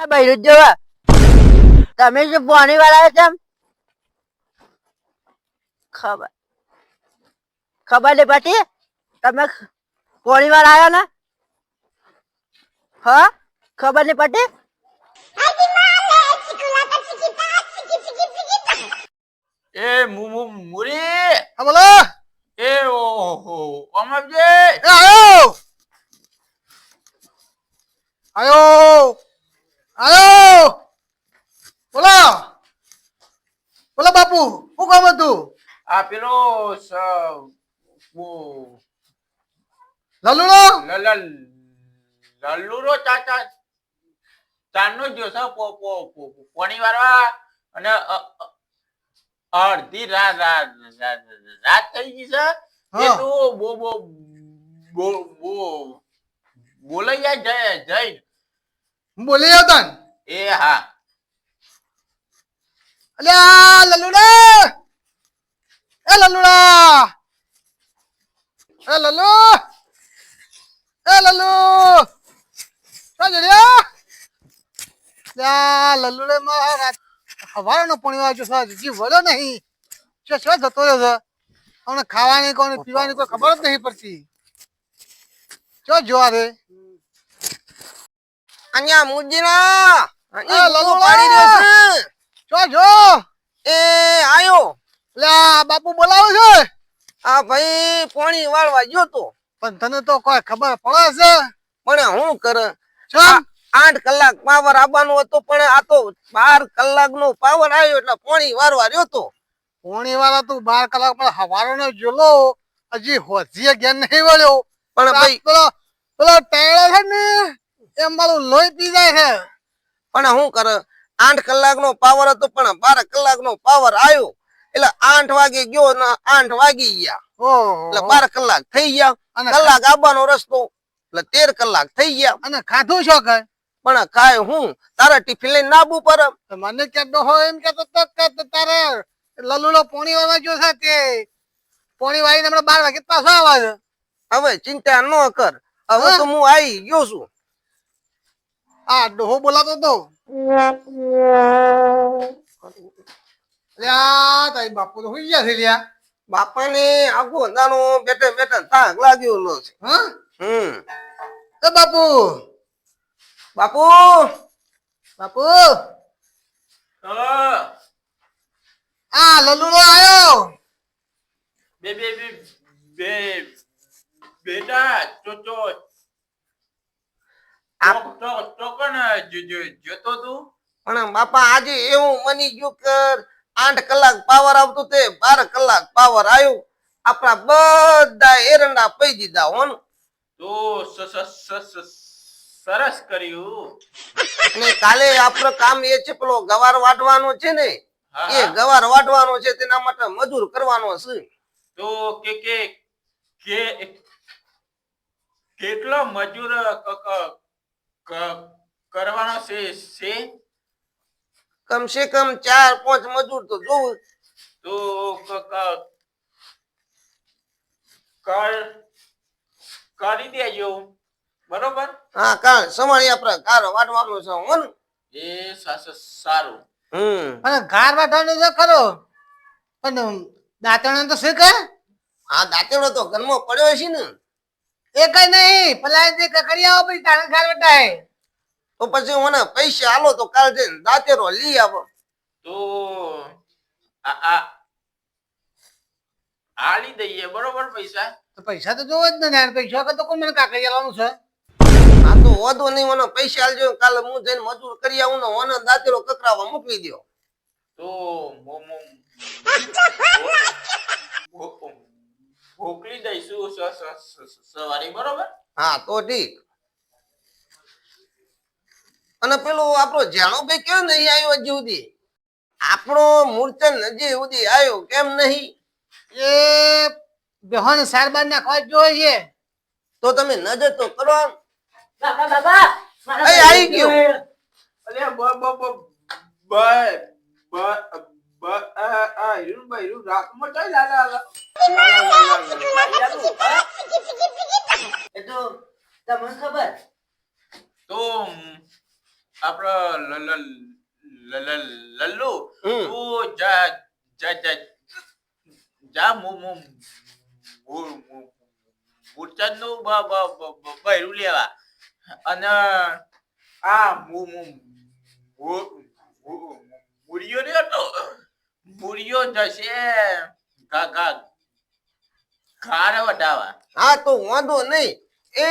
આ બૈરું જોવા. તમે શું પાણી વાળા છો ખબર. ખબર નહીં પડતી? તમે પાણી વાળા આવ્યા ને? હા? ખબર નહીં પડતી? એ મુ મુ મુરી! હા બોલો! એ ઓહો અમરજી! આયો! આયો! આયો બોલો! બોલો બાપુ શું કામ હતું? આ પેલો લલુડો લલ લલ્લુરો ચાચા ચારનો દિવસ પોણી વાળવા અને અડધી રાત રાત થઈ ગઈ છે. એ. તો બો બો બો બો બોલાઈ જાય જય. બોલી આવ્યો તન. એ હા. અલ્યા લલુડા એ લલુડા એ લલુ એ લલુ ચાલ લ્યા લલુડે માં હવારનો પાણી વાગ્યો છે હજી વળ્યો નહીં. જતો રહ્યો છે. અમને ખાવાની કોને પીવાની કોઈ ખબર જ નહીં પડતી. ચો જોવા રે. અહીંયા મુજીરા એ અહીં લલુ પાડી રહ્યો છે. ચો જો. એ આયો. લ્યા બાપુ બોલાવે છે. આ ભાઈ પાણી વાળવા ગયો તો. પણ તને તો કોઈ ખબર પડે છે? પણ હું કર? આઠ કલાક પાવર આવવાનો હતો પણ આ તો બાર કલાક નો પાવર આવ્યો એટલે પાણી વારવા રહ્યો તો. પોણી વાળા તું બાર કલાક પણ હવારો નો જોલો હજી હોજીએ જ્ઞાન નહીં વળ્યો. પણ ભાઈ પેલો પેલો ટેળો છે ને? એ મારું લોહી પી જાય છે. પણ હું કર? આઠ કલાક નો પાવર હતો પણ બાર કલાક નો પાવર આવ્યો. એટલે આઠ વાગે ગયો ને આઠ વાગી ગયા. એટલે બાર કલાક થઈ ગયા. કલાક આવવાનો રસ્તો એટલે તેર કલાક થઈ ગયા. અને ખાધું છો કઈ પણ કાય હું તારા ટિફિન લઈને નાબુ પર મને કહેતો હોય એમ કેતો તારે લલુલો પોણી વાવા જો છે તે પોણી વાળીને હમણાં બાર વાગે પાછો આવે છે હવે ચિંતા ન કર. હવે તો હું આવી ગયો છું. આ ડોહો બોલાતો તો. લ્યા તારી બાપુ તો હોઈ ગયા છે લ્યા. બાપાને આખું અંધાનો બેઠે બેઠે થાક લાગ્યો નો છે. હા? હમ. બાપુ. બાપુ? બાપુ. હા. આ લલુડો આયો. બે બે બે બે બેટા તો તું પણ બાપા આજે એવું મની ગયું કે આઠ કલાક પાવર આવતો તે બાર કલાક પાવર આવ્યો. આપણા બધા એરંડા પી દીધા હોન. તો સરસ કર્યું. અને કાલે આપણો કામ એ છે પેલો ગવાર વાટવાનો છે ને એ ગવાર વાટવાનો છે તેના માટે મજૂર કરવાનો છે. તો કે કે કેટલો મજૂર કરવાનો છે છે? કમસે કમ ચાર પાંચ મજૂર તો જોવું. તો ક ક કર કરી દેજો. બરોબર? હા કાલ સમાણી આપણે કાર વાટવાનું છે હોન. એ સા- સા- સારું. હમ. અને ઘર વાટવાનું છે ખરો. પણ દાંતણ તો શીખે આ દાંતણો તો ઘરમાં પડ્યો છે ને. એ કઈ નહીં પેલા જે કકડિયા પછી તાણે ઘાર વટાય તો પછી મને પૈસા આલો તો કાલ જઈને દાતેરો લઈ આવો તો આ આ આલી દઈએ બરોબર પૈસા તો પૈસા તો જોવો જ ને યાર પૈસા કે તો કોણ મને કાકડિયા લાવવાનું છે આ તો વધો નહીં મને પૈસા આલજો કાલે હું જઈને મજૂર કરી આવું ને મને દાતેરો કકરાવા મોકલી દો તો મો- મો- ભો- ભો- મોકલી દઈશું સ- સ- સ- સવારે બરોબર? હા તો ઠીક. અને પેલું આપણો જાણો ભાઈ કેમ નહીં આવ્યો હજી સુધી? આપણો મૂર્ચન હજી સુધી આવ્યો કેમ નહીં? એ બેહોને સારબાર ખોજ જોઈએ તો તમે નજર તો કરો બાબા બાબા આવી ગયો. અરે બ બ બ બ ભાઈ હીરું રાખમાં ચાલ લા લા લા એ તો તમને ખબર? તો આપણો લલ્લુ. તું જા જા જા જા મુ મુ મુ- મુ- મૂર્છનનું બ- બ- બ- બ- બૈરું લેવા. અને આ મુ મુ મુ- મુ- મૂળિયો રહ્યો તો મૂળિયો જશે ઘાર વટાવા હા તો વાંધો નહીં. એ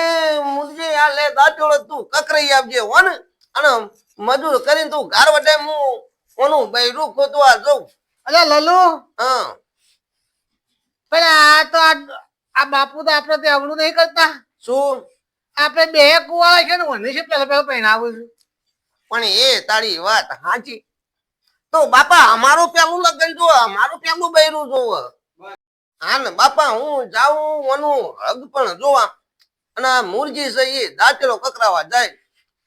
મુરજી આ લે દાંતોડો તું કકરાઈ આપજે હો અને મજૂર કરીને તું ઘર વટે હું ઓનું બૈરું ખોતવા જઉં. અરે લલુ. હા. પણ આ તો આ આ બાપુ તો આપણે તે અવળું નહીં કરતા. શું? આપણે બે કુવાળા છે ને મને છે પેલા પેલા પહેરાવું છું. પણ એ તારી વાત સાચી. તો બાપા, અમારું પેલું લગન જો અમારું પેલું બૈરું જો હા ને, બાપા, હું જાઉં મનું હગ પણ જોવા. અને આ મુરજી છે એ દાંતેલો કકરાવા જાય.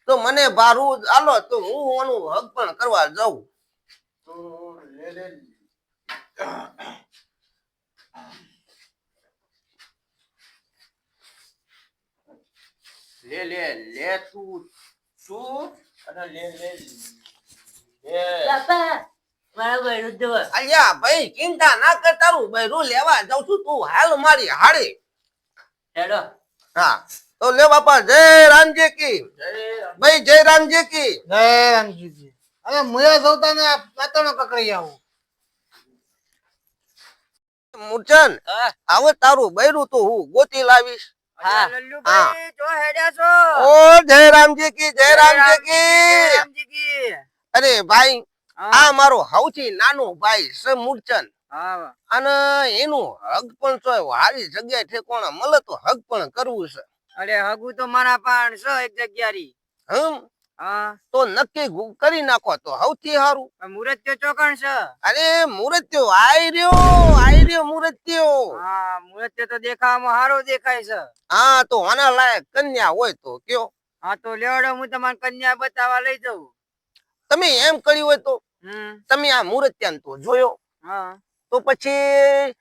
તો મને ભારું આલો, તો હું મનું હગ પણ કરવા જાઉં. લે લે લે, તું તું અને લે લે. બાપા મારા બૈરું જોવો અલ્યા ભાઈ ચિંતા ના કર તારું બૈરું લેવા જાઉં છું. તું હાલ મારી હાડે. હેડો. હા તો લે બાપા જય રામજી. કી ભાઈ જય રામજી કી જય રામજીજી અરે મુયા જવતા ને આ પાતળો આવું. મૂર્છન હવે તારું બૈરું તો હું ગોતી લાવીશ. હા. લલ્લુભાઈ જો હેડ્યા છો. ઓ જય રામજી કી જય રામજી કી રામજી કી અરે ભાઈ આ મારો સૌથી નાનો ભાઈ છે મૂળચંદ. અને એનું હગ પણ છે હારી જગ્યાએ ઠેકોણા મળે તો હગ પણ કરવું છે. અરે હગું તો મારા પણ છે એક જગ્યા હમ? તો નક્કી કરી નાખો તો સૌથી સારું પણ મુરત ચોકણ છે. અરે મુરત્યો આઈ રહ્યો આઈ રહ્યો મુરત્યો હા મુરત તો દેખાવામાં સારો દેખાય છે. હા તો આના લાયક કન્યા હોય તો કયો. હા તો લેવડો હું તમારે કન્યા બતાવવા લઈ જાઉં. તમે એમ કર્યું હોય તો તમે આ મુરત્યાને તો જોયો. તો પછી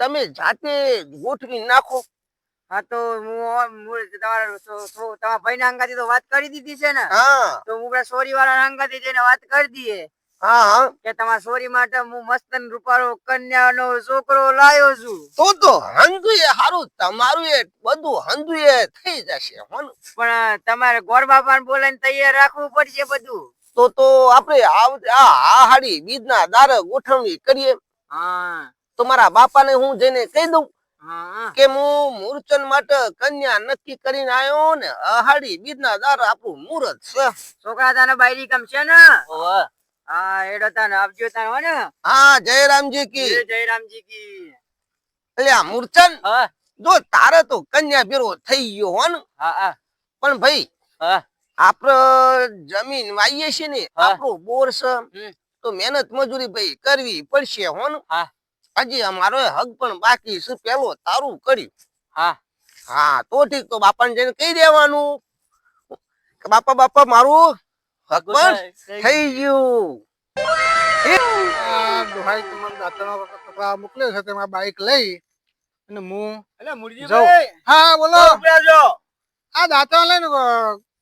તમે જાતે ગોઠવી નાખો. હા તો હું તમારા તમારા ભાઈ અંગાથી તો વાત કરી દીધી છે ને. હા. તો હું સોરી વાળા અંગાથી જઈને વાત કરી દઈએ. હા કે તમારા સોરી માટે હું મસ્તન રૂપાળો કન્યાનો છોકરો લાયો છું. તો તો હંધુએ હારું તમારું એ બધું હંધુએ થઈ જશે પણ તમારે ગોર બાપાને બોલાવીને તૈયાર રાખવું પડશે બધું. તો તો આપણે આ આહાડી બીજના દાર ગોઠવણી કરીએ. તો મારા બાપાને હું જઈને કહી દઉં કે હું મૂર્ચન માટે કન્યા નક્કી કરીને આવ્યો ને બીજ બીજના દાર આપણું મુહૂર્ત છે. છોકરા તાને બાયરી કામ છે ને? હા એડો તાને આપજો તાને હો ને. હા જય રામજી કી. જય જયરામજી કી. એટલે આ મૂર્ચન જો તારે તો કન્યા ભેરો થઈ ગયો હો ને હા હા. પણ ભાઈ હા. આપડે જમીન વાઈએ છે ને આપણો બોર છે. તો મહેનત મજૂરી ભાઈ કરવી પડશે હો ને હા. હજી અમારો હક પણ બાકી શું પેલો તારું કર્યું. હા. હા તો ઠીક તો બાપાને જઈને કહી દેવાનું. કે બાપા બાપા મારું હક પણ થઈ ગયું. ભાઈ તમને દાંતણો કપડા મોકલ્યો છે તેમાં બાઈક લઈ. અને હું એટલે મુરજીભાઈ. હા બોલો. જો આ દાંતણ લઈને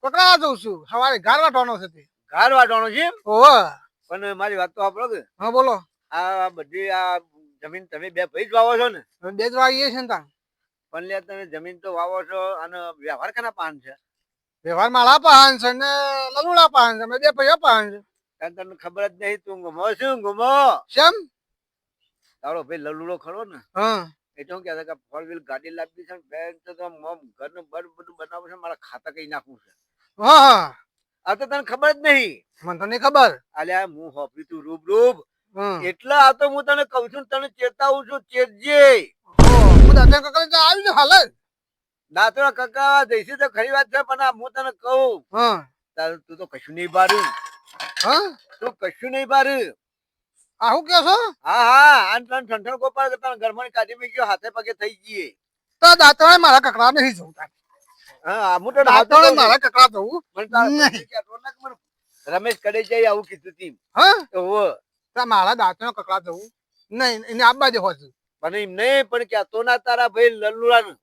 પકડાવા જઉં છું. સવારે ઘર વાટવાનો છે તે. ઘર વાટવાનું છે ઓહો પણ મારી વાત તો આપણો કે હા બોલો. આ બધી આ જમીન તમે બે ભાઈ જ વાવો છો ને? બે જ વાગીએ છે ને તાં પણ લે તમે જમીન તો વાવો છો અને વ્યવહાર કના પાન છે? વ્યવહાર માળા પાન છે ને લલુડા પાન છે. બે ભાઈઓ પાન છે. તને ખબર જ નહીં તું ગુમો શું ગુમો? શેમ? તારો ભાઈ લલુડો ખરો ને? હા. એ તો કે કે ફોર વ્હીલ ગાડી લાવી છે બેંક બેન તો મોમ ઘરનું બર બધું બનાવું છે મારા ખાતા કઈ નાખવું છે? હા. હા આ તો તને ખબર જ નહીં. મને તો નહીં ખબર. અલ્યા હું હોપી તું રૂબ રૂબ. એટલે આ તો હું તને કહું છું તને ચેતાવું છું ચેતજે. હું કકડી તો આવી હાલ. જ દાંતરા કાકા જઈશી તો ખરી વાત છે પણ હું તને કહું. તારું તું તો કશું નહીં બારું હા? તું કશું નહીં બારું આ શું કહો છો? હા હા આન તને ઠંઠણ કોપર કે તને ઘરમાં કાઢી મૂકી ગયો હાથે પગે થઈ ગઈ તો દાંતણે મારા કકડા નહીં જવું તાર. હા હું તો દાંતણે મારા કકડા મને રમેશ કડે જઈ આવું કીધું તી હા? મારા દાંતનો કકડા થવું નહીં એને આબા જ હોતું. પણ એમ નહીં પણ ક્યાં તો ના તારા ભાઈ લલ્લુડા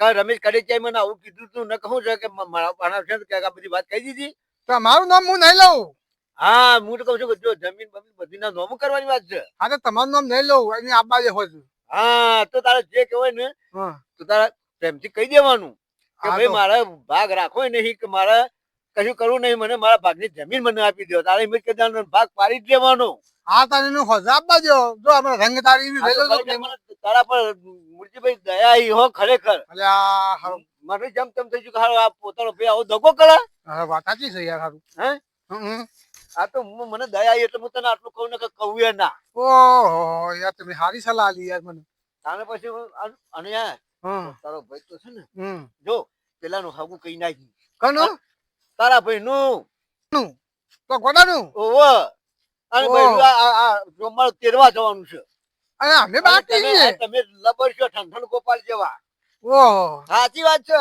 કા રમેશ કડે મને આવું કીધું તું ન કહું છે કે મારા મારા છે કે આ બધી વાત કહી દીધી. તો મારું નામ હું નહીં લઉં? હા હું તો કહું છું કે જો જમીન બમીન બધી ના નોમ કરવાની વાત છે. હા તો તમારું નામ નહીં લઉં એની આબા જે હોતું. હા તો તારે જે કહેવાય ને તો તારા પ્રેમથી કહી દેવાનું. કે મારે ભાઈ તો- મારા ભાગ રાખો નહીં કે મારે કશું કરવું નહીં મને મારા ભાગની જમીન મને આપી દો તારે એમ ભાગ પાડી જ દેવાનો. હા તારે એનું હોજા આપવા દો જો આપણે રંગ તારી મને તારા પર મુરજીભાઈ દયા ઈ હો ખરેખર. આ મને જેમ તેમ થઈ ગયું કે હારો આ પોતાનો ભાઈ આવો દગો કરે. હા, વાત સાચી છે યાર હારું. હે? આ તો મને દયા આવી એટલે હું તને આટલું કહું ને કે કહું એ ના. ઓહો યાર તમે સારી સલાહ લી યાર મને. તાને પછી અને હમ તારો ભાઈ તો છે ને જો પેલાનું હગું કઈ નાખી. કનો? તારા ભાઈ નું તો ગોડાનું ઓવો અને ભાઈ આ- આ- આ તેરવા જવાનું છે. અને અમે બાકી છીએ. તમે લબર છો ઠંઠણ ગોપાલ જેવા. ઓહો. સાચી વાત છે.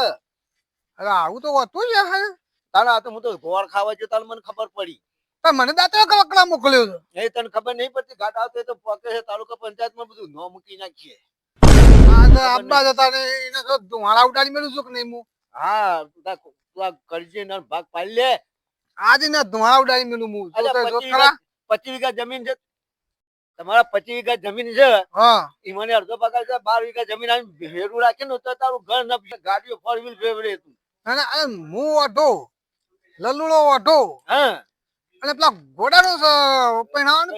અરે આવું તો હોતું છે હા તારા તો હું તો ગોળ ખાવા જો તાર મને ખબર પડી. તો મને દાંતરો કવકડા મોકલ્યો છે એ તને ખબર નહીં પડતી ઘાટ આવતો તો પોકે છે તાલુકા પંચાયતમાં બધું નો મૂકી નાખીએ. આબા જતા ને એને તો ધુમાડા ઉડાડી મેળું છું કે નહીં હું હા તું આ કરજે ને ભાગ પાડી લે. આજે ને ધુમાડા ઉડાડી મેળું હું પચીસ વીઘા- જમીન છે. તમારા પચી વીઘા જમીન છે. મને અડધો પગાર છે બાર વીઘા જમીન આવીને ભેરું રાખે ને તો તારું ઘર ન. ગાડીઓ ફોર વ્હીલ ફેવરેટ હતું અને હું ઓઢો. લલુડો ઓઢો. હા. અને પેલા ઘોડાનો પહેણાવાનો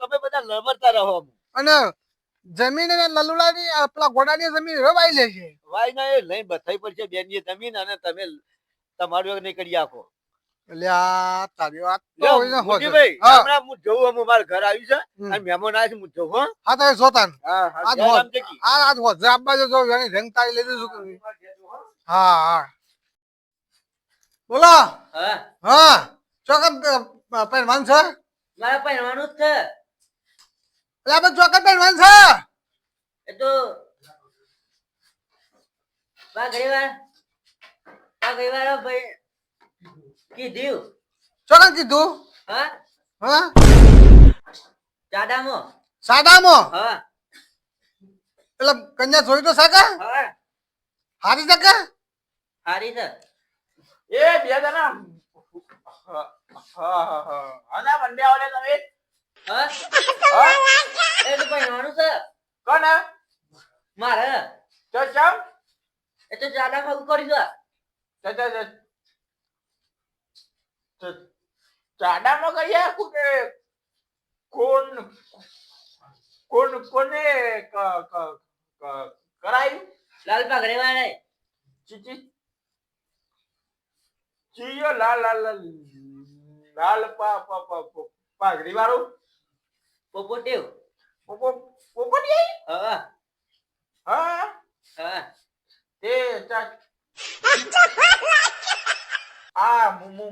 તમે બધા લબરતા રહો અને જમીન અને લલ્લુડાની ની પેલા ઘોડાની જમીન રવાઈ લે છે. વાય ના એ લઈ બથાઈ પડશે બેનની જમીન અને તમે તમારું નહીં કરી આપો એટલે તારી વાત તો હોય ને હોશે. મુરજીભાઈ, હા. હમણાં હું જઉં હમણાં મારા ઘર આવ્યું છે. અને મહેમાન છે હું જઉં હો. હા તો એ હા હા આ આજ હોજે આપવા જો એની લઈ હા હા. બોલો. હા. હા. ચોકમ પહેરવાન છે? મારે પહેરવાનું જ છે. એટલે આપણે ચોકન પહેરવાન છે એ તો પાઘડી વાર પાઘડી ભાઈ. કીધું. ચોકન કીધું? હા? હા? સાદામો સાદામો? હા. એટલે કન્યા જોઈ તો સાકા? હા. હારી શકે હારી છે. એ બે જણા. હા હા હા હા. આના મંડ્યા આવલે તમે. એ તો પહેરવાનું છે? કોણ? મારે? તો ચમ? એ તો જાડા ખાવું ચો ચો- ચાડામાં કરી આખું કે કોણ કોણ કોને કરાયું? લાલ પાઘડી વાળે ચીચી? ચીયો લાલ લાલ લાલ લાલ પા પા પા પા- વાળું? પોપોટેવ પોપો પોપટી હા હા હા તે ચા આ મુ મુ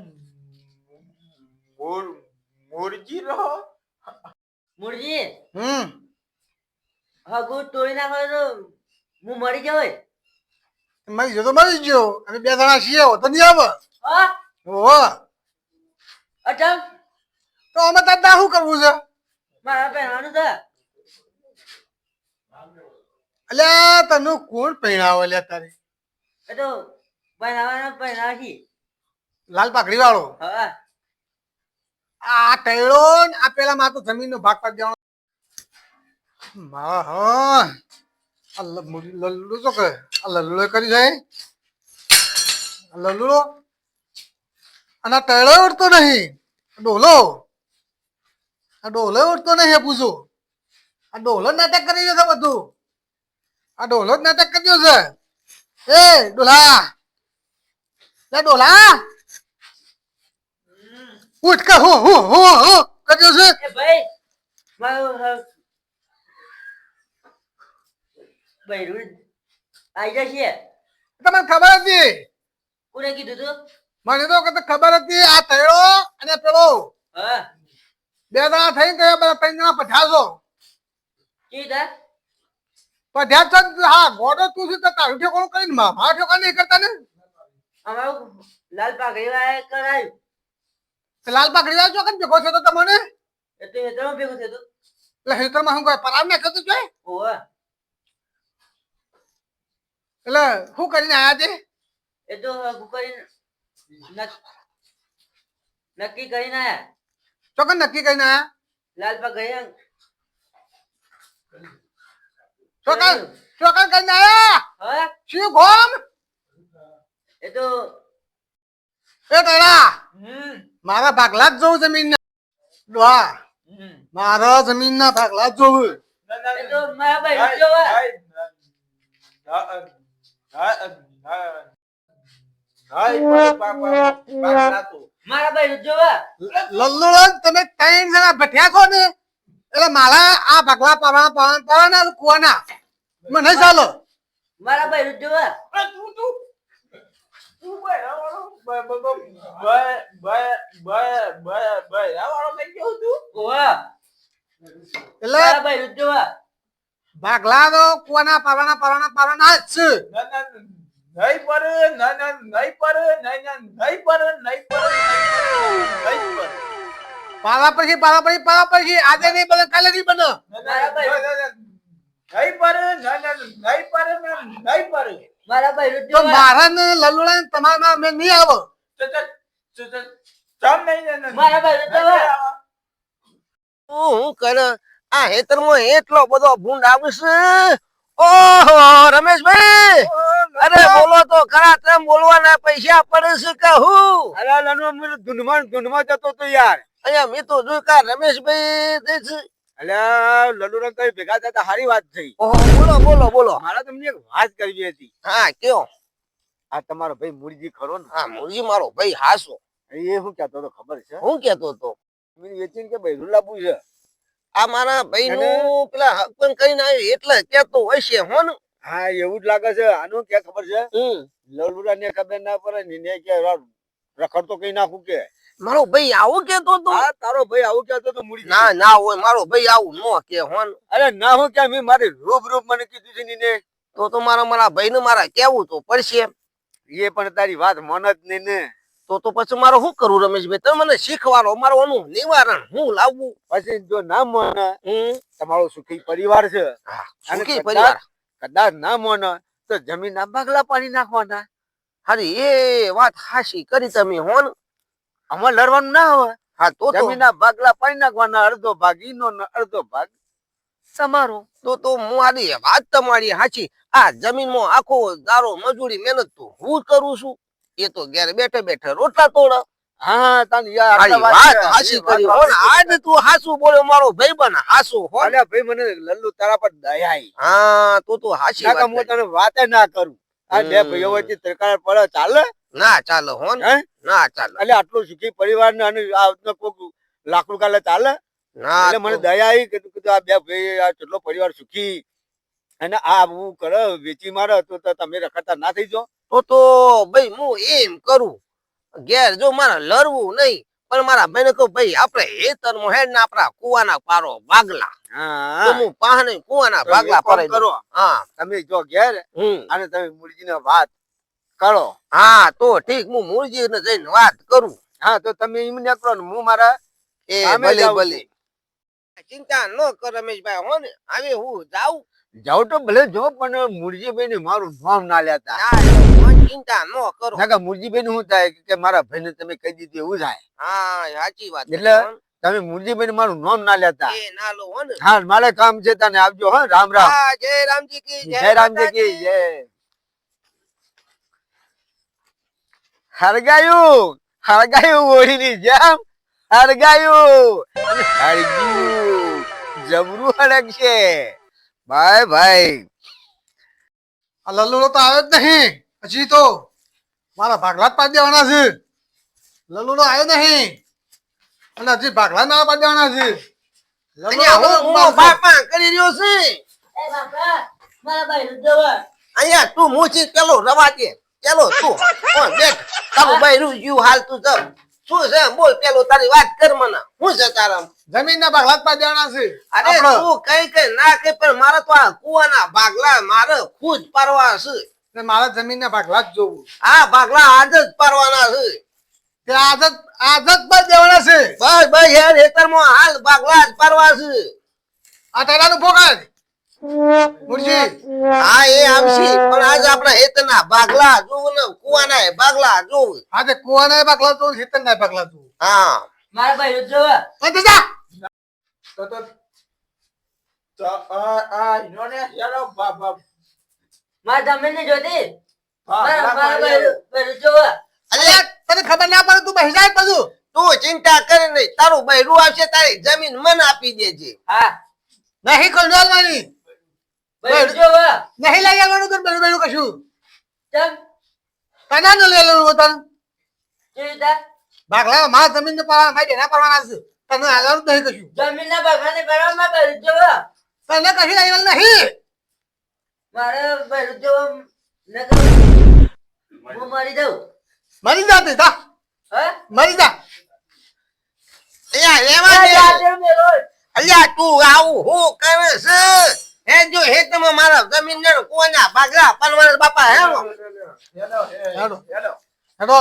મોર મોરજી રહો મુરજી હમ હગુ તોડી નાખો તો. હું મરી જવાય મરી જો તો મરી ગયો અમે બે જણા છીએ તો નહીં આવે. હા? ઓહો અચ્છા. તો અમે તાર શું કરવું છે? મારા પહેરવાનું છે. અલ્યા તને કોણ પહેણાવે લ્યા તારે? એ તો પહેરાવાના પહેરાવી લાલ પાકડી વાળો? હા. આ ટેળો આ પેલા માં તો જમીન નો ભાગ પાડી દેવાનો. મા હ આ લ- મુરી- લલ્લુ તો આ લલ્લુ કરી જાય. લલ્લુ અને ટેળો ઉડતો નહીં. બોલો. ડોલો આ ડોલો ઉઠતો નહીં પૂછું? આ ડોલો નાટક કરી છે બધું. આ ડોલો જ નાટક કર્યો છે. એ ડોલા ડોલા ઉઠ કે હો હો હો હો કર્યો છે? ભાઈ બૈરું આઈ જશે. તમને ખબર હતી? કોને કીધું તું? મને તો ખબર હતી આ થયો અને પેલો હા. બે દાણા થઈ ગયા બધા ત્રણ જણા પઠાશો કીધા? પઠ્યા છો હા ગોડો તું છે તો તારું કોણ કરીને મા- મારા ઠેકાણ નહીં કરતા ને? અમારું લાલ પાઘડી કરાયું. લાલ પાકડી વાળો ચોકન ભેગો છે તો તમને? એટલે ભેગું થયું એટલે હેતરમાં શું કહે પરાર નાખ્યો તો જોઈ ઓવે એટલે શું કરીને આયા તે એ તો કરીને નક્કી કરીને આયા. ચોકન નક્કી કરીને આયા લાલપા ગયા ચોકન ચોકન કરીને આયા હા શું ગોમ એ તો એ ટેડા હમ મારા ભાગલા જ જોવું જમીન ના હમ. મારા જમીન ના ભાગલા જ જોવું ના, ના, એ તો ના. મારા ભાઈ ના, જોવા મારા ભાઈ જોવા. લલ્લુડો તમે ત્રણ જણા ભઠ્યા છો ને? એટલે મારા આ ભાગલા પાવાના પાવાના પાવાના કુવાના? મને ચાલો. મારા ભાઈ જોવા. તું તું. તું ભાગલા તો કુવાના પાવાના પાવાના પાવાના જ. છે નહીં પર ના ના નહીં પર નહીં ના નહીં પર નહીં પર નહીં પર પાલા પછી પાલા પછી પાલા પછી આજે નહીં બને કાલે નહીં બને. નહીં પર ના ના નહીં પર નહીં પર મારા ભાઈ તો મારા ને લલુડા ને તમારા મેં નહીં આવો. ચમ નહીં મારા ભાઈ હું કરે? આ હેતરમાં એટલો બધો ભૂંડ આવશે ઓહો રમેશભાઈ! અરે બોલો તો ખરા તમે બોલવાના પૈસા પડે છે કે હું? અરે લનુ મને જતો તો યાર. અહીંયા મેં તો જોયું કા રમેશભાઈ છે. અલ્યા લનુરામ તમે ભેગા થતા સારી વાત થઈ. ઓહો, બોલો બોલો બોલો. મારા તમને એક વાત કરવી હતી. હા કયો? આ તમારો ભાઈ મુરજી ખરો ને? હા મુરજી મારો ભાઈ હાસો. એ હું કહેતો તો ખબર છે? હું કેતો તો મને વેચીને કે ભાઈ લાવવું છે આ મારા ભાઈ નું પેલા હકપન કરીને આવ્યું એટલે કેતો હશે હો ને. હા એવું જ લાગે છે. આનું કે ખબર છે. લલુરા ને ખબર ના પડે ને કે રખડતો કઈ નાખું કે. મારો ભાઈ આવું કેતો તો? હા તારો ભાઈ આવું કે તો મૂડી ના ના હોય મારો ભાઈ આવું નો કે હો ને. અરે ના હું કે મેં મારી રૂપ રૂપ મને કીધું છે ને તો તો મારા મારા ભાઈ ને મારા કેવું તો પડશે. એ પણ તારી વાત મન જ નહીં ને. તો તો પછી મારે શું કરવું રમેશભાઈ? તમે મને શીખવાડો મારું આનું નિવારણ હું લાવવું? પછી જો ના મને તમારો સુખી પરિવાર છે. સુખી પરિવાર. કદાચ ના મને તો જમીન ના બાગલા પાણી નાખવાના. હારી એ વાત હાશી કરી તમે હોન આમાં લડવાનું ના હોય હા તો જમીનના જમીન ના બાગલા પાણી નાખવાના અડધો ભાગ ઈનો ને અડધો ભાગ તમારો તો તો મારી વાત તમારી હાચી. આ જમીનમાં આખો દારો મજૂરી મહેનત તો હું કરું છું. એ તો ઘેર બેઠે બેઠે રોટલા તોડ. હા તને યાર વાત હાસી કરી હો આજ તું હાસુ બોલ્યો મારો ભાઈબન હાસુ હો અલ્યા ભાઈ મને લલ્લુ તારા પર દયા હા તું તું હાસી કે વાત હું તને વાતે ના કરું. આ બે ભાઈઓ વચ્ચે તરકાર પડે ચાલે? ના ચાલે હો ને. ચાલે. અલ્યા આટલું સુખી પરિવાર ને અને આ કોક લાકડું કાલે ચાલે? ના એટલે મને દયા આવી કીધું કીધું આ બે ભાઈ આ કેટલો પરિવાર સુખી. અને આ હું કરે વેચી મારે તો તો તમે રખડતા ના થઈ જાઓ. તો તો ભાઈ હું એમ કરું ઘેર જો મારે લડવું નહીં પણ મારા ભાઈને કહું ભાઈ આપણે હેતર હેડ ના આપણા કુવાના પારો ભાગલા તો હા પાહને કુવાના ભાગલા. કરો. તમે જો ઘેર અને તમે મુરજીને વાત કરો. હા તો ઠીક હું મૂળજીને જઈને વાત કરું. હા તો તમે એમને કરો ને હું મારા એ ભલે ભલે. ચિંતા ન કર રમેશભાઈ હો ને. હવે હું જાઉં જાઉં તો ભલે જો પણ મુરજીભાઈ ને મારું નામ ના લેતા. ચિંતા ન કરો. ના કે મુરજીભાઈ નું શું થાય? કે મારા ભાઈ ને તમે કહી દીધું એવું થાય. હા સાચી વાત એટલે તમે મુરજીભાઈ ને મારું નામ ના લેતા. એ ના લો હો ને. હા મારે કામ છે તને આવજો હા રામ રામ. હા જય રામજી કી જય રામજી કી જય. હરગાયું હરગાયું ઓળીની જેમ હરગાયું અને હરગ્યું જબરું હરગશે ભાઈ ભાઈ. આ લલ્લુડો તો આવ્યો જ નહીં. હજી તો મારા ભાગલા જ પાડી દેવાના છે. લલ્લુડો આવ્યો નહીં. અને હજી ભાગલા ના પાડી દેવાના છે. અહીંયા હું હું કરી રહ્યો છે. એ બાપા મારા ભાઈ જોવા અહીંયા તું મૂછી પેલો રવા દે. પેલો તું. બેઠ તારું બૈરું જીવ હાલ તું શું છે? બોલ પેલો તારી વાત કર મને. શું છે તારા જમીન ના ભાગલા પા દેવાના છે. અરે તું કઈ કઈ ના કઈ પણ મારે તો આ કુવાના ભાગલા મારે ખુદ પરવા છે. ને મારા જમીન ના ભાગલા જ જોવું. આ ભાગલા આજ જ પરવાના છે. તે આજ જ આજ જ પર દેવાના છે. બસ બસ યાર ખેતરમાં હાલ ભાગલા જ પારવા છે. આ ટેડાનું ભોગાડ મુરજી હા એ આવશે પણ આજ આપણા હેતના ભાગલા જોવું ને કુવાના ભાગલા જોવું. આજે કુવાના ભાગલા જોવું હેતના ભાગલા જોવું. તું હા. મારા ભાઈ જોવા. જા તને ખબર ના પડે તું બહેરાય જાય બધું તું ચિંતા કરે નહીં. તારું બહેરું આવશે તારી જમીન મને આપી દેજે. હા. નહીં કંડોલવાની નહીં લઈ આવવાનું તને બહેરું બહેરું કશું. ચમ? કના ન લઈ લેવાનું તને. ભાગલા માં જમીન ને પાવા મારી બેના પરવાના છે. તને આગળ નહીં કશું જમીન ના બગાને કરવા માં ભાઈ જોવા તને કશું લઈ નહીં મારે ભરી જવો હું મરી જાઉં મરી જા તે જા મરી જા અહીંયા રહેવા દે અલ્યા તું આવું હું કરે છે હે જો હેતમાં મારા જમીન ને કોના ભાગલા પરવાના બાપા હે હેલો હેલો. હેલો હેડો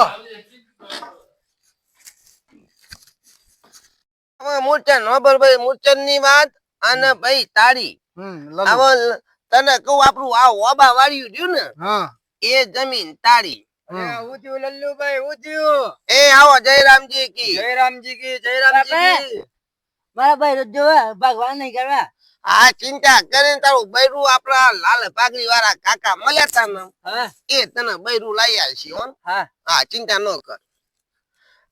નોબર ભાઈ મૂર્છનની વાત અને ભાઈ તારી હવે તને કહું આપણું આ ઓબા વાળ્યું રહ્યું ને એ જમીન તારી એ આવો જયરામજી કી. જયરામજી કી જયરામજી કી. મારા ભાઈ જોવા ભગવાન નહીં કરવા. આ ચિંતા કરીને તારું બૈરું આપડા લાલ પાઘડી વાળા કાકા મળ્યા તા ને એ તને બૈરું લઈ આવશે હો. હા. હા ચિંતા ન કર.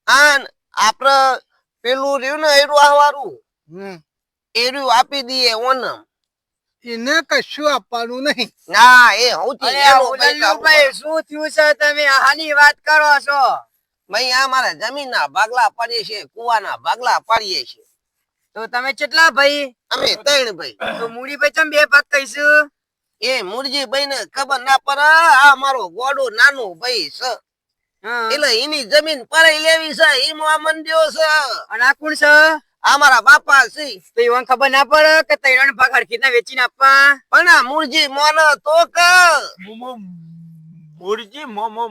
આન આપડે પેલું રહ્યું ને એરું આવારું એરું આપી દઈએ ઓનમ. એને કશું આપવાનું નહીં. ના એ ભાઈ શું થયું છે? તમે આની વાત કરો છો. ભાઈ આ મારા જમીનના ભાગલા પાડીએ છીએ કુવા ના ભાગલા પાડીએ છીએ. તો તમે કેટલા ભાઈ? અમે ત્રણ ભાઈ. તો મૂડી ભાઈ તમે બે ભાગ કહીશું? એ મુરજી ભાઈ ને ખબર ના પડે આ મારો ગોડો નાનું ભાઈ છે. એટલે એની જમીન પરાઈ લેવી છે એમાં મંદિયો છે. અને આ કોણ છે? આ મારા બાપા છે. તો ઈવન ખબર ના પડે કે ત્રણ ભાગ હરખીતના વેચીને આપવા? પણ આ મુરજી મોન તો કે? મુરજી મોમો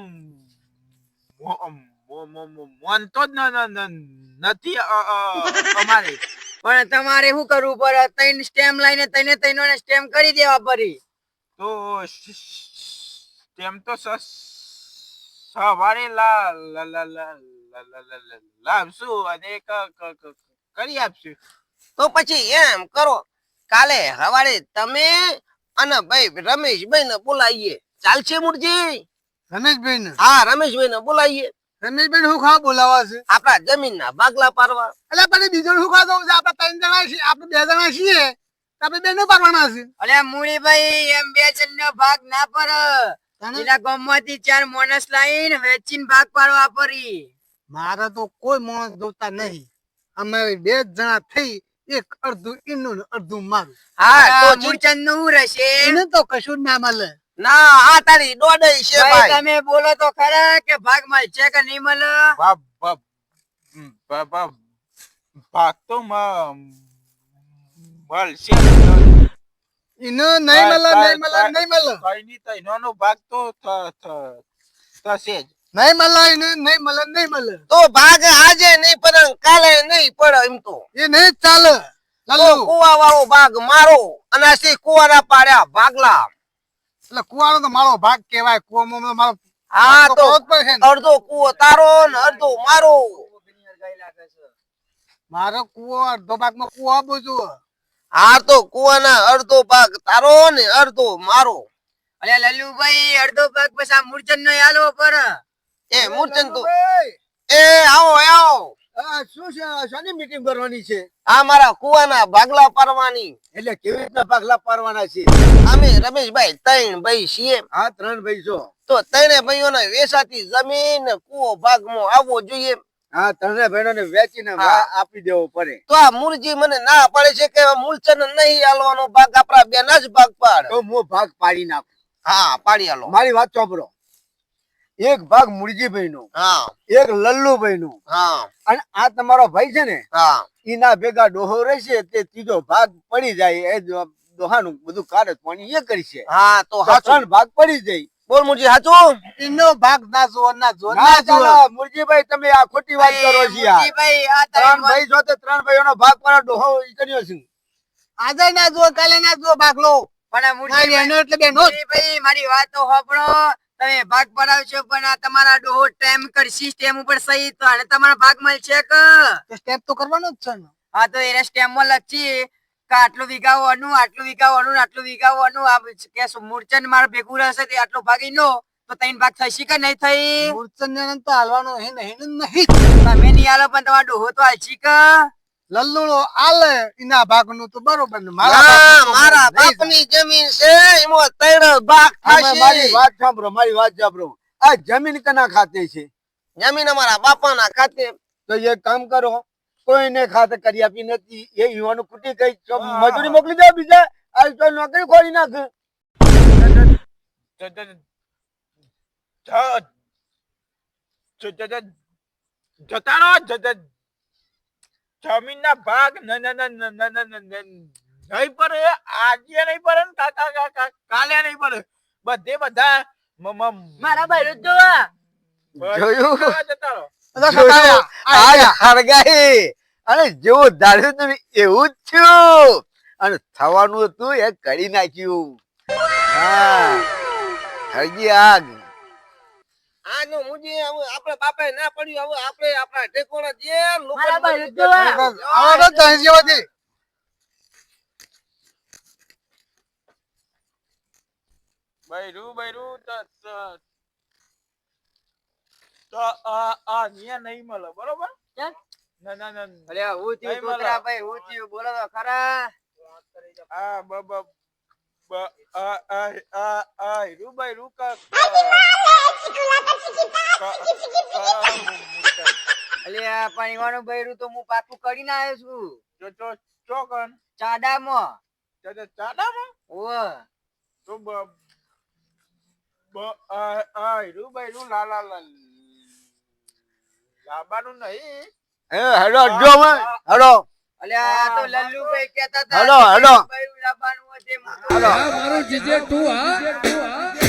મોમો મોન તો જ ન- ન- ન- નથી અમારે. પણ તમારે શું કરવું પડે? ત્રણ સ્ટેમ લઈને ત્રણે તૈનો સ્ટેમ કરી દેવા પડી. તો તેમ તો સ- સવારે લાવશું અને કરી આપશું. તો પછી એમ કરો કાલે સવારે તમે અને ભાઈ રમેશભાઈ ને બોલાવીએ. ચાલશે મુરજી રમેશભાઈ ને હા રમેશભાઈ ને બોલાવીએ. રમેશભાઈ શું ખા બોલાવા છે? આપડા જમીન ના ભાગલા પારવા એટલે પછી બીજો શું ખાવા દઉં છે? આપડે ત્રણ જણા છીએ આપડે બે જણા છીએ. આપડે બે ને પારવાના છે? અરે મુળીભાઈ એમ બે જણ ભાગ ના પર. એના ગામમાંથી ચાર માણસ લાવીને વેચીને ભાગ પાડવા પડી. મારા તો કોઈ માણસ જોતા નહીં. અમે બે જણા થઈ એક અડધું ઈનું અડધું મારું. હા મૂળચંદનું રહેશે? એને તો કશું ના મળે. ના આ તારી દોડઈ છે ભાઈ તમે બોલો તો ખરા કે ભાગ મળશે કે નહીં મળે? ભાગ તો માલ મળશે એને નહીં મળે નહીં મળે નહીં મળે. કઈ નહીં તો એનો ભાગ તો થ- થ- થશે જ. નહીં મળે એને નહીં મળે નહીં મળે. તો ભાગ આજે નહીં પડે કાલે નહીં પડે એમ તો. એ નહીં ચાલે. લાલુ. કુવા વાળો ભાગ મારો અને આ સી કુવાના પાડ્યા ભાગલા. એટલે કુવાનો તો મારો ભાગ કહેવાય કુવામાં મારો હા તો. અડધો કુવો તારો ને અડધો મારો. મારો કુવો અડધો ભાગમાં કુવો આપું છું હા તો કુવાના અડધો ભાગ તારો ને અડધો મારો. અલ્યા લલ્લુભાઈ અડધો પાક પછી આ મૂળચંદ નો આલો પર. એ મૂર્ચન તો. એ આવો આવો. આ શું છે? શાની મીટિંગ કરવાની છે? આ મારા કુવાના ભાગલા પાડવાની. એટલે કેવી રીતના ભાગલા પાડવાના છે? અમે રમેશભાઈ ત્રણ ભાઈ છીએ. આ ત્રણ ભાઈ છો. તો ત્રણે ભાઈઓના વેસાતી જમીન કુવો ભાગમાં આવવો જોઈએ. આ ત્રણે ભાઈઓને વેચીને આપી દેવો પડે. તો આ મૂળજી મને ના પાડે છે કે મૂળચંદ નહીં આલવાનો ભાગ આપણા બેના જ ભાગ પાડ. તો હું ભાગ પાડી નાખું. હા પાડી આલો મારી વાત ચોપરો એક ભાગ મુરજીભાઈ નો હા. એક લલ્લુભાઈ નો હા. અને આ તમારો ભાઈ છે ને હા. એના ભેગા ડોહો રહેશે તે ત્રીજો ભાગ પડી જાય એ જ ડોહાનું બધું કાર્ય પણ એ કરશે હા તો ત્રણ ભાગ પડી જાય. બોલ મુરજી હાચું? ઇનો ભાગ ના જો ના જો ના જો મુરજીભાઈ તમે આ ખોટી વાત કરો છો યાર. મૂળજીભાઈ આ ત્રણ ભાઈ જો તે ત્રણ ભાઈઓનો ભાગ પર ડોહો ઈ કર્યો છે. આજે ના જો કાલે ના જો બાકલો પણ આ મારી મૂર્તિ એટલે જ. ભાઈ મારી વાત તો સાંભળો. તમે ભાગ પડાવશો પણ આ તમારા ડોહો ટાઈમ કરશી સ્ટેમ ઉપર સહી. તો અને તમારા ભાગ મળશે કે? તો સ્ટેપ તો કરવાનો જ છે ને. હા તો એ સ્ટેમમાં લખી કે આટલું વીઘાઓ આટલું વીઘાઓ આટલું વીઘાઓ આ કે શું મૂર્છન ભેગું રહેશે તે આટલો ભાગ નો તો ત્રણ ભાગ થશે કે નહીં થઈ? મૂર્છનને તો હાલવાનો હે નહીં. નહીં તમે નહીં હાલો પણ તમારો ડોહો તો હાલશી કે? લલ્લુડો આલે એના ભાગનું તો બરોબર ને ના, મારા બાપની બાપની જમીન છે એમાં ત્રણ ભાગ થશે. મારી વાત સાંભળો મારી વાત સાંભળો. આ જમીન કના ખાતે છે? જમીન અમારા બાપાના ખાતે. તો એક કામ કરો કોઈને ખાતર કરી આપી નથી. એ યુવાનો કુટી કઈ મજૂરી મોકલી દે બીજા. આ નોકરી ખોલી નાખ. જતાનો જમીન ના ભાગ નહીં પડે. આજે નહીં પડે ને કાલે નહીં પડે. બધે બધા મારા ભાઈ જોયું? જતા હરગાઈ અને જેવું ધાર્યું તમે એવું જ થયું. અને થવાનું હતું એ કરી નાખ્યું. હા. હરગી આગ. આનો મુજી હવે આપણે બાપાએ ના પડ્યું. હવે આપણે આપણા ટેકોણા જે લોકો આવો. તો બૈરું બૈરું તો તો- તો આ આ નિયા નહીં મળે બરોબર? ના ના ના અરે હું નહીં તોતરા ભાઈ હું થયું બોલો તો ખરા. આ બ બ બ આ આ આ આ રૂબાઈ રૂકા. અલ્યા પાણી ઈવાનું ભૈરું તો હું પાછું કરીને આવ્યો છું. જો જો ચોકન ચાડામાં. ચાડામાં? ઓ તો બ બ આ આ રૂબાઈ રૂ લા લા લા લાંબાનું નહીં. હે હેડો જો અમે હેડો. અલ્યા તો લલ્લુભાઈ કહેતા હતા હેલો, હેલો. બૈરું લાવવાનું હતું. હેડો. મારું જીજે તું હા.